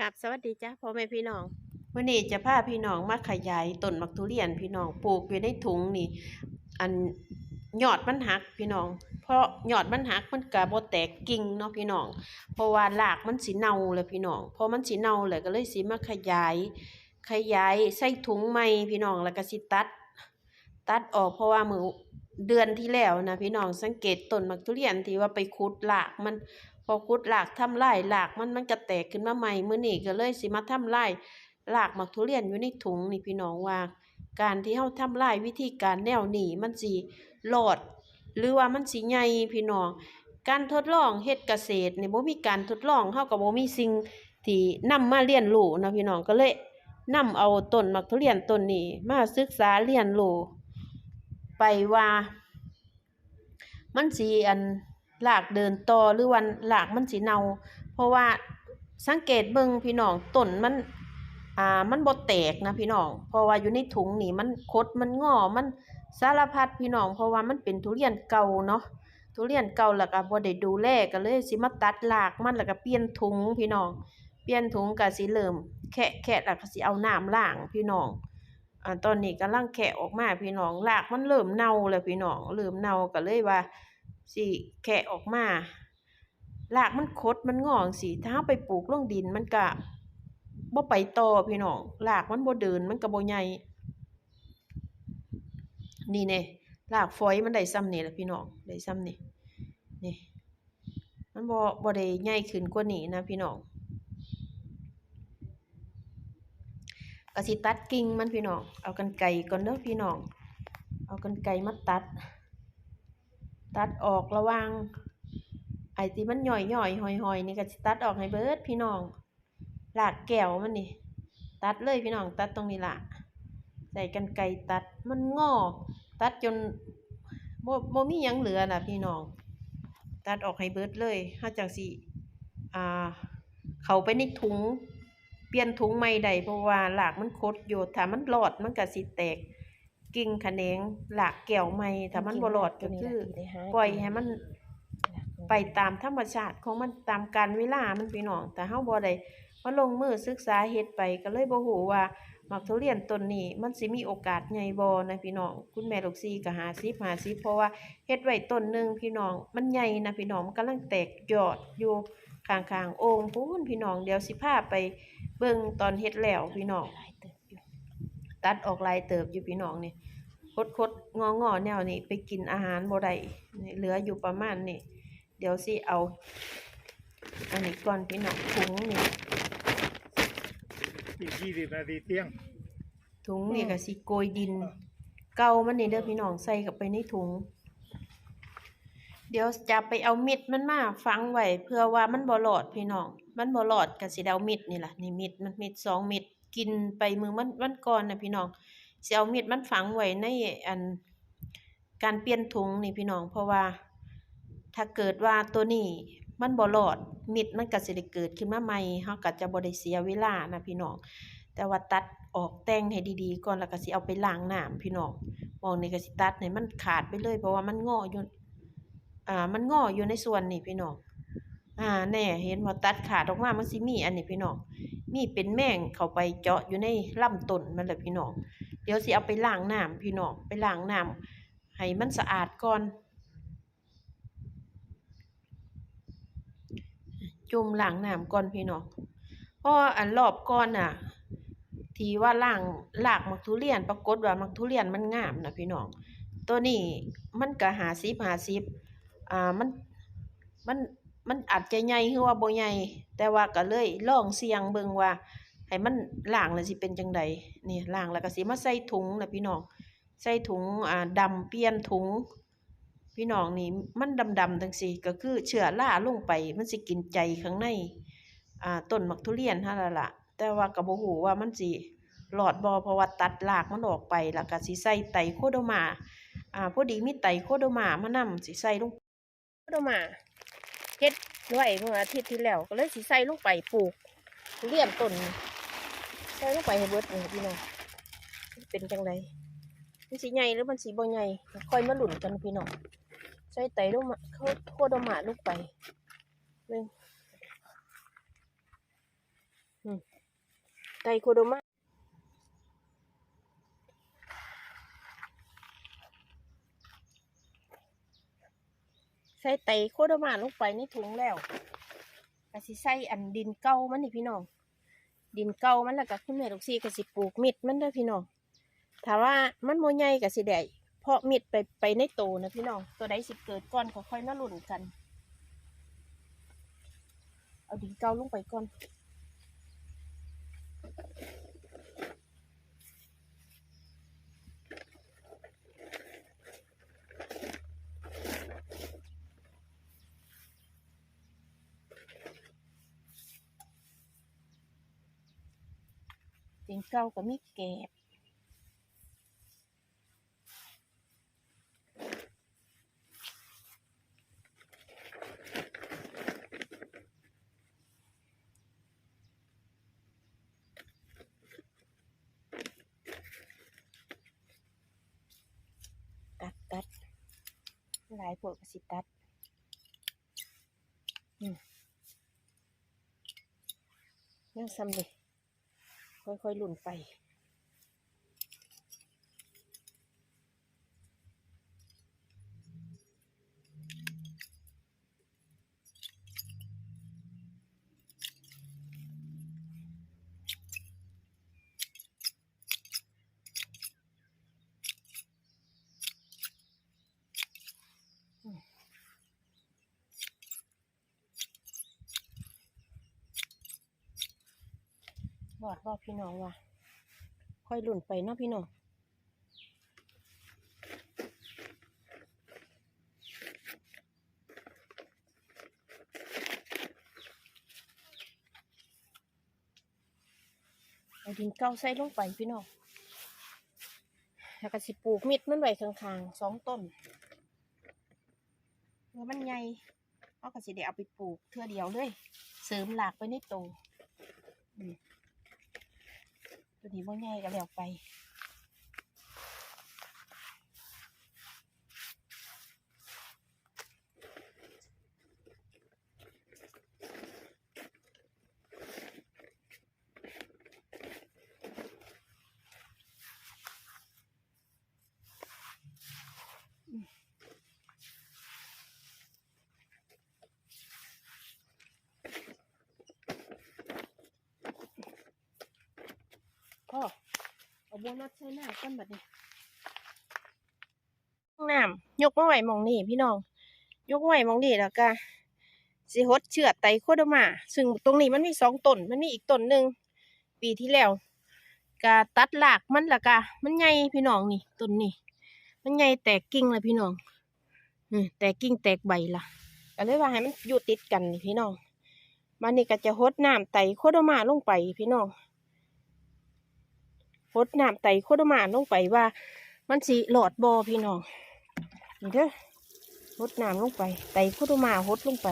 กับสวัสดีจ้าพ่อแม่พี่น้องวันนี้จะพาพี่น้องมาขยายต้นมักทุเรียนพี่น้องปลูกอยู่ในถุงนี่ อันยอดมันหักพี่น้อง เพราะยอดมันหักมันก็บ่แตกกิ่งเนาะพี่น้อง เพราะว่ารากมันสิเน่าเลยพี่น้องพอมันสิเน่าเลยก็เลยสิมาขยาย ขยายใส่ถุงใหม่พี่น้องแล้วก็สิตัด ตัดออกเพราะว่ามือเดือนที่แล้วนะพี่น้องสังเกตต้นมักทุเรียนที่ว่าไปขุดรากมัน พอขุดรากทำลายรากมันมันก็แตกขึ้นมาใหม่มื้อนี้ก็เลยสิมาทำลายรากมักทุเรียนอยู่ในถุงนี่พี่น้องว่า การที่เฮาทำลายวิธีการแนวนี้มันสิรอด หรือว่ามันสิใหญ่พี่น้อง การทดลองเฮ็ดเกษตรนี่บ่มีการทดลองเฮาก็บ่มีสิ่งที่นำมาเรียนรู้นะพี่น้องก็เลยนำเอาต้นมักทุเรียนต้นนี้มาศึกษาเรียนรู้ไปว่า มันสิอัน รากเดินต่อหรือวันรากมันสิเนา เพราะว่าสังเกตเบิ่งพี่น้องต้นมันอ่ามันบ่แตกนะพี่น้องเพราะว่าอยู่ในถุงนี่มันคดมันงอมันสารพัดพี่น้องเพราะว่ามันเป็นทุเรียนเก่าเนาะทุเรียนเก่าแล้วก็บ่ได้ดูแลก็เลยสิมาตัดรากมันแล้วก็เปลี่ยนถุงพี่น้องเปลี่ยนถุงก็สิเริ่มแคะแคะแล้วก็สิเอาน้ำล้างพี่น้องอ่าตอนนี้กำลังแคะออกมาพี่น้องรากมันเริ่มเน่าแล้วพี่น้องเริ่มเน่าก็เลยว่า สิแคะออกมารากมันคดมันงองซี้ถ้าไปปลูกลงดินมันก็บ่ไปต่อพี่น้องรากมันบ่เดินมันก็บ่ใหญ่นี่แน่รากฝอยมันได้ส่ำนี้ล่ะพี่น้องได้ส่ำนี้นี่มันบ่บ่ได้ใหญ่ขึ้นกว่านี้นะพี่น้องก็สิตัดกิ่งมันพี่น้องเอากรรไกรก่อนเด้อพี่น้องเอากรรไกรมาตัด ตัดออกระว่างไอ้ที่มันย่อยย่อยหอยหอยๆนี่ก็สิตัดออกให้เบิดพี่น้องรากแก้วมันนี่ตัดเลยพี่น้องตัดตรงนี้ละใส่กรรไกตัดมันงอตัดจนบ่บ่มียังเหลือน่ะพี่น้อง ตัดออกให้เบิดเลยเฮาจังสิอ่า เข้าไปในถุง เปลี่ยนถุงใหม่ได้เพราะว่ารากมันคดอยู่ถ้ามันรอดมันก็สิแตก กิ่งแขนงรากแก้วใหม่ถ้ามันบ่รอดก็คือปล่อยให้มันไปตามธรรมชาติของมันตามกาลเวลามันพี่น้อง แต่เฮาบ่ได้มาลงมือศึกษาเฮ็ดไปก็เลยบ่ฮู้ว่ามักทุเรียนต้นนี้มันสิมีโอกาสใหญ่บ่นะพี่น้องคุณแม่ลูกซี่ก็50 50เพราะว่าเฮ็ดไว้ต้นหนึงพี่น้องมันใหญ่นะพี่น้องมันกำลังแตกยอดอยู่ข้างๆโอ่งพูนพี่น้องเดี๋ยวสิพาไปเบิ่งตอนเฮ็ดแล้วพี่น้อง ตัดออกหลายเติบอยู่พี่น้องนี่คดคดงองอๆแนวนี้ไปกินอาหารบ่ได้นี่เหลืออยู่ประมาณนี้เดี๋ยวสิเอา อันนี้ก่อนพี่น้องถุงนี่อีกยี่สิบนาทีเที่ยงถุงนี่ก็สิโกยดิน เก่ามันนี่เด้อพี่น้องใส่เข้าไปในถุง เดี๋ยวจะไปเอามิดมันมาฝังไว้เพื่อว่ามันบ่รอดพี่น้อง มันบ่รอดก็สิได้เอามิดนี่ล่ะนี่มิดมันมิดสองมิด กินไปมือมันมันก่อนนะพี่น้องเสิเอามิดมันฝังไว้ในอันการเปลี่ยนถุงนี่พี่น้อง เพราะว่า ถ้าเกิดว่าตัวนี้มันบ่รอดมิดมันก็สิได้เกิดขึ้นมาใหม่เฮาก็จะบ่ได้เสียเวลานะพี่น้องแต่ว่าตัดออกแต่งให้ดีๆ ก่อนแล้วก็สิเอาไปล้างน้ำพี่น้องมองนี่ก็สิตัดให้มันขาดไปเลย เพราะว่ามันงออยู่อ่ามันงออยู่ในส่วนนี่พี่น้องอ่าแน่เห็นว่าตัดขาดออกมามันสิมีอันนี้พี่น้อง มีเป็นแมงเข้าไปเจาะอยู่ในลำต้นมันแหละพี่น้อง เดี๋ยวสิเอาไปล้างน้ำพี่น้องไปล้างน้ำให้มันสะอาดก่อน จุ่มล้างน้ำก่อนพี่น้องเพราะอันรอบก่อนน่ะ ที่ว่าล้างลากมักทุเรียน ปรากฏว่ามักทุเรียนมันงามนะพี่น้อง ตัวนี้มันก็หาสิบหาสิบอ่ามันมัน มันอาจจะใหญ่คือว่าบ่ใหญ่แต่ว่าก็เลยลองเสี่ยงเบิ่งว่า ให้มันล้างแล้วสิเป็นจังใดนี่ล้างแล้วก็สิมาใส่ถุงนะพี่น้องใส่ถุงอ่าดำเปลี่ยนถุง พี่น้องนี่มันดำๆจังซี่ก็คือเชื้อราลงไป มันสิกินใจข้างในอ่าต้นมักทุเรียนหั่นล่ะล่ะแต่ว่าก็บ่ฮู้ว่ามันสิรอดบ่เพราะว่าตัดรากมันออกไปแล้วก็สิใส่ไตโคโดมาอ่าพอดีมีไตโคโดมามานำสิใส่ลงโคโดมา เฮ็ดไว้เมื่ออาทิตย์ที่แล้ว ก็เลยสิใส่ลงไปปลูกเรียนต้นใส่ลงไปให้เบิดนี่พี่น้องเป็นจังไดมันสิใหญ่หรือมันสิบ่ใหญ่ค่อยมาลุ้นกันพี่น้องใส่ไตรโดมาโคโดมาลงไปเบิ่งไตโคโดมา ใส่ไตโคดมาลงไปในถุงแล้วกะสิใส่อันดินเก่ามันนี่พี่น้อง ดินเก่ามันแล้วก็คุณแม่ลูกซีกะสิปลูกมิดมันได้พี่น้องถ้าว่ามันโมใหญ่กะสิได้เพาะมิดไปไปในโตนะพี่น้องตัวใดสิเกิดก่อนค่อยมาลุ้นกัน เอาดินเก่าลงไปก่อน ดินเก่าก็มีแกบตัดตัดหลายพวกก็สิตัดอืมยังซ้ำเลย ค่อยๆหลุนไป อดบอพี่น้องว่ะค่อยหลุ่นไปเนาะพี่น้องเอาดินเก้าใส่ลงไปพี่น้องแล้วก็สิปลูกมิดมันไว้ข้างๆสองต้นเมื่อมันใหญ่เอาก็สิได้เอาไปปลูกเทื่อเดียวเลย เสริมหลากไปในตอืม ตัวนี้บ่ใหญ่ก็แล้วไป พ่อ เอาโบนัสใส่น้ำกันแบัดนี้น้ำยกมาไหวมองนี่พี่น้อง ยกมาไหวมองนี่แล้วก็สิฮดเชือดไตโคโดมา ซึ่งตรงนี้มันมีสองต้นมันมีอีกต้นหนึ่งปีที่แล้วก็ตัดหลากมันและกะมันใหญ่พี่น้องนี่ต้นนี่มันใหญ่แตกกิ่งเลยพี่น้องอืแตกกิ่งแตกใบละก็เลยว่าให้มันอยู่ติดกันนี่พี่น้องมันนี่ก็จะฮดน้ำไตโคโดมาลงไปพี่น้อง พดน้ำไตโคโดมาลงไปว่า มันสิหลอดบอพี่น้องนี่เด้อพดน้ำลงไป ไตโคโดมาหดลงไป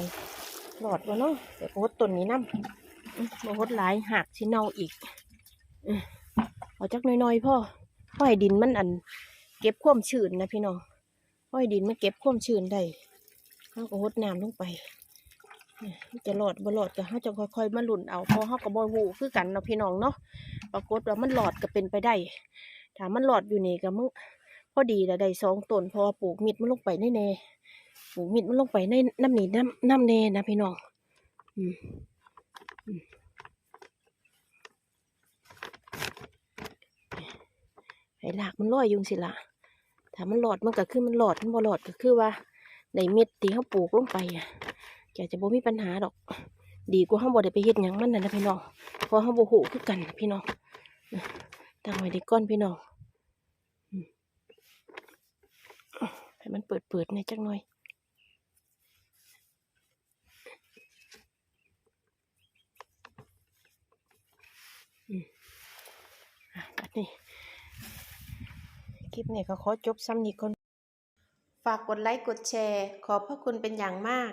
หลอดบ่เนาะแต่ก็หดต้นนี้น้ำอื้อบ่หดหลายหักสิเน่าอีกอื้อเอาจักน้อยๆพ่อพ่อให้ดินมันอัน เก็บความชื้นนะพี่น้องพ่อให้ดินมันเก็บความชื้นได้เราก็หดน้ำลงไป จะหลอดบ่หลอดก็เราจะค่อยๆมาหลุนเอาเพราะเราก็บ่ฮู้คือกันเนาะพี่น้องเนาะปรากฏว่ามันหลอดก็เป็นไปได้ถ้ามันหลอดอยู่นี่ก็มึงพอดีแล้วได้สองต้นพอปลูกมิดมันลงไปในเนปลูกมิดมันลงไปในน้ำหนีน้ำน้ำเนนะพี่น้องอืมอืมให้หลากมันลอยยุงสิละถ้ามันหลอดมันก็คือมันหลอดมันบ่หลอดก็คือว่าในเม็ดที่เขาปลูกลงไปอะ แกจะบ่มีปัญหาดอก ดีกว่าเขาบ่ได้ไปเฮ็ดหยังมันน่ะนะพี่น้องเพราะเขาโบหูคือกันพี่น้องตั้งไว้ในก้อนพี่น้องให้มันเปิดเปิดในจักหน่อยอืมอะบัดนี้คลิปนี้ก็ขอจบซ้ำนี้ก่อนฝากกดไลค์กดแชร์ ขอบพระคุณเป็นอย่างมาก